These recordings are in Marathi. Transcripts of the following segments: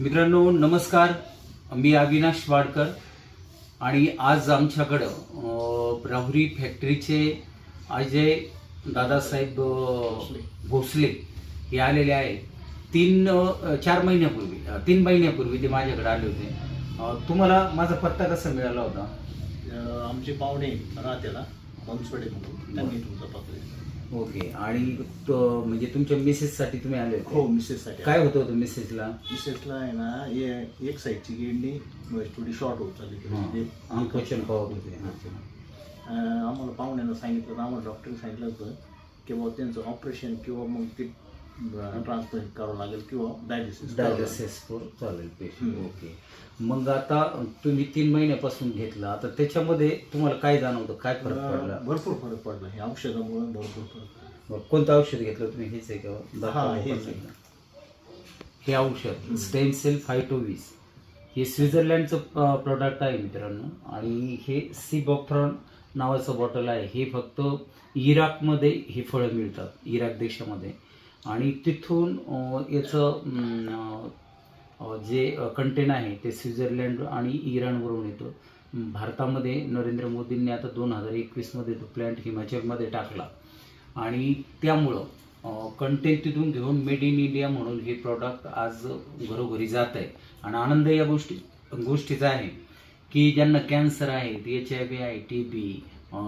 मित्रांनो नमस्कार. मी अविनाश वाडकर आणि आज आमच्याकडं राहुरी फॅक्टरीचे अजय दादासाहेब भोसले हे आलेले आहे तीन चार महिन्यापूर्वी तीन महिन्यापूर्वी ते माझ्याकडे आले होते. तुम्हाला माझा पत्ता कसा मिळाला होता? आमचे पाहुणे राहतेला बनसोडे म्हणून त्यांनी तुमचा दिला. ओके. आणि तो- म्हणजे तुमच्या मिसेससाठी तुम्ही आले हो होते मिसेससाठी काय होतं होतं. मिसेसला मिसेसला आहे ना हे- एक साईडची किडनी म्हणजे थोडी शॉर्ट होत चालली म्हणजे अंकोचन पावत होते. अं, आम्हाला पाहुण्यांना सांगितलं होतं आम्हाला डॉक्टरने सांगितलं होतं की बाबा त्यांचं ऑपरेशन किंवा मग ते ट्रान्सप्लांट करावं लागेल किंवा डायलिसिस डायलिसिस चालेल पेशंट. ओके. मग आता तुम्ही तीन महिन्यापासून घेतलं. आता त्याच्यामध्ये तुम्हाला काय जाणवतं? काय फरक पडला? भरपूर फरक पडला. हे औषधामुळे भरपूर फरक मग कोणतं औषध घेतलं तुम्ही हेच आहे का? हा, हेच आहे. हे औषध स्टेम सेल फायटोवीस हे स्वित्झर्लंडचं प्रोडक्ट आहे मित्रांनो. आणि हे सी बॉक्ट्रॉन नावाचं बॉटल आहे. हे फक्त इराकमध्ये ही फळं मिळतात. इराक देशामध्ये. आणि तिथून याचं जे कंटेन आहे ते स्वित्झर्लंड आणि इराणवरून येतं. भारतामध्ये नरेंद्र मोदींनी आता दोन हजार एकवीसमध्ये तो प्लॅन्ट हिमाचलमध्ये टाकला. आणि त्यामुळं कंटेंट तिथून घेऊन मेड इन इंडिया म्हणून हे प्रॉडक्ट आज घरोघरी जात आहे. आणि आनंद या गोष्टी गोष्टीचा आहे की ज्यांना कॅन्सर आहे एच आय व्ही आहे T B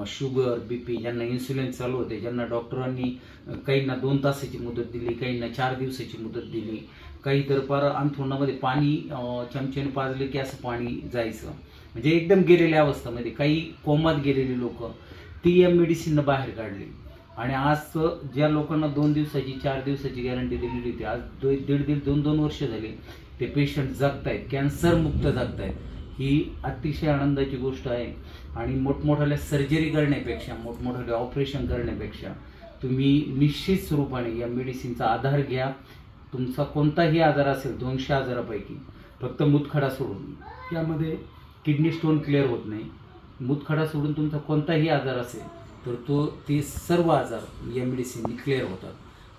sugar B P ज्यांना इन्सुलिन चालू होते ज्यांना डॉक्टरांनी काहींना दोन तासाची मुदत दिली काहींना चार दिवसाची मुदत दिली काही तर पार अंथरुणामध्ये पाणी अ, चमच्याने पाजले की असं पाणी जायचं. म्हणजे एकदम गेलेल्या अवस्थेमध्ये काही कोमात गेलेली लोक ती या मेडिसिननं बाहेर काढली. आणि आज ज्या लोकांना दोन दिवसाची चार दिवसाची गॅरंटी दिलेली होती आज दीड दीड दोन दोन वर्ष झाली ते पेशंट जगतायत कॅन्सर मुक्त जगतायत. ही अतिशय आनंदाची गोष्ट आहे. आणि मोठमोठ्याल्या सर्जरी करण्यापेक्षा मोठमोठ्याले ऑपरेशन करण्यापेक्षा तुम्ही निश्चित स्वरूपाने या मेडिसिनचा आधार घ्या. तुमचा कोणताही आजार असेल दोनशे आजारापैकी फक्त मुतखडा सोडून. यामध्ये किडनी स्टोन क्लिअर होत नाही. मुतखडा सोडून तुमचा कोणताही आजार असेल तर तो ते सर्व आजार या मेडिसिनने क्लिअर होतात.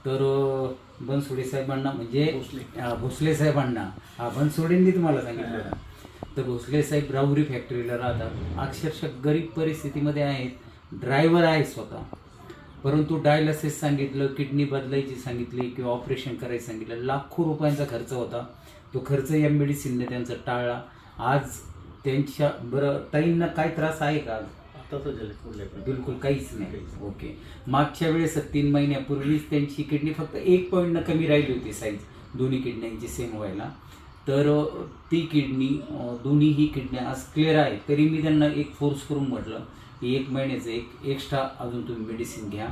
तर बनसोडे साहेबांना म्हणजे भोसले. साहेबांना हा बनसोडेंनी तुम्हाला सांगितलं. तर भोसले साहेब राहुरी फॅक्टरीला राहतात. अक्षरशः गरीब परिस्थितीमध्ये आहेत. ड्रायव्हर आहे स्वतः. परंतु डायलिसिस सांगितलं किडनी बदलायची सांगितली किंवा ऑपरेशन करायचं सांगितलं लाखो रुपयांचा खर्च होता. तो खर्च या मेडिसिनने त्यांचा टाळला. आज त्यांच्या बरं ताईंना काय त्रास आहे का बिलकुल काहीच नाही. ओके. मागच्या वेळेस तीन महिन्यापूर्वीच त्यांची किडनी फक्त एक पॉईंटनं कमी राहिली होती साईज दोन्ही किडण्यांची सेम व्हायला. तर ती किडनी दोन्हीही किडन्या आज क्लिअर आहे तरी मी त्यांना एक फोर्स करून म्हटलं की एक महिन्याचं एक एक्स्ट्रा अजून तुम्ही मेडिसिन घ्या.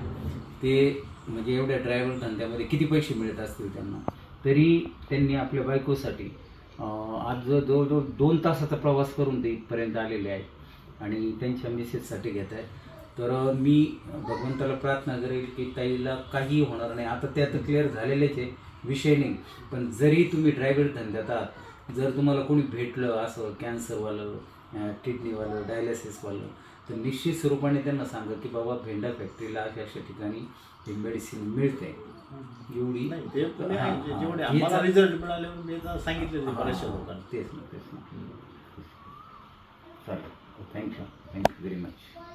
ते म्हणजे एवढ्या ड्रायव्हर धंद्यामध्ये किती पैसे मिळत असतील त्यांना? तरी त्यांनी आपल्या बायकोसाठी आज जवळजवळ दोन तासाचा प्रवास करून ते इथपर्यंत आलेले आहेत आणि त्यांच्या मिसेससाठी घेत आहेत. तर मी भगवंताला प्रार्थना करेल की ताईला काही होणार नाही. आता ते आता क्लिअर झालेलेच आहे. विषय नाही. पण जरी तुम्ही ड्रायव्हर धंद्यात आहात जर तुम्हाला कोणी भेटलं असं कॅन्सरवालं किडनीवालं डायलिसिसवालं तर निश्चित स्वरूपाने त्यांना सांगा की बाबा भेंडा फॅक्टरीला अशा अशा ठिकाणी ही मेडिसिन मिळते एवढी रिझल्ट मिळाले सांगितले बऱ्याचशा लोकांना. तेच ना तेच ना. चालेल. Thank you thank you very much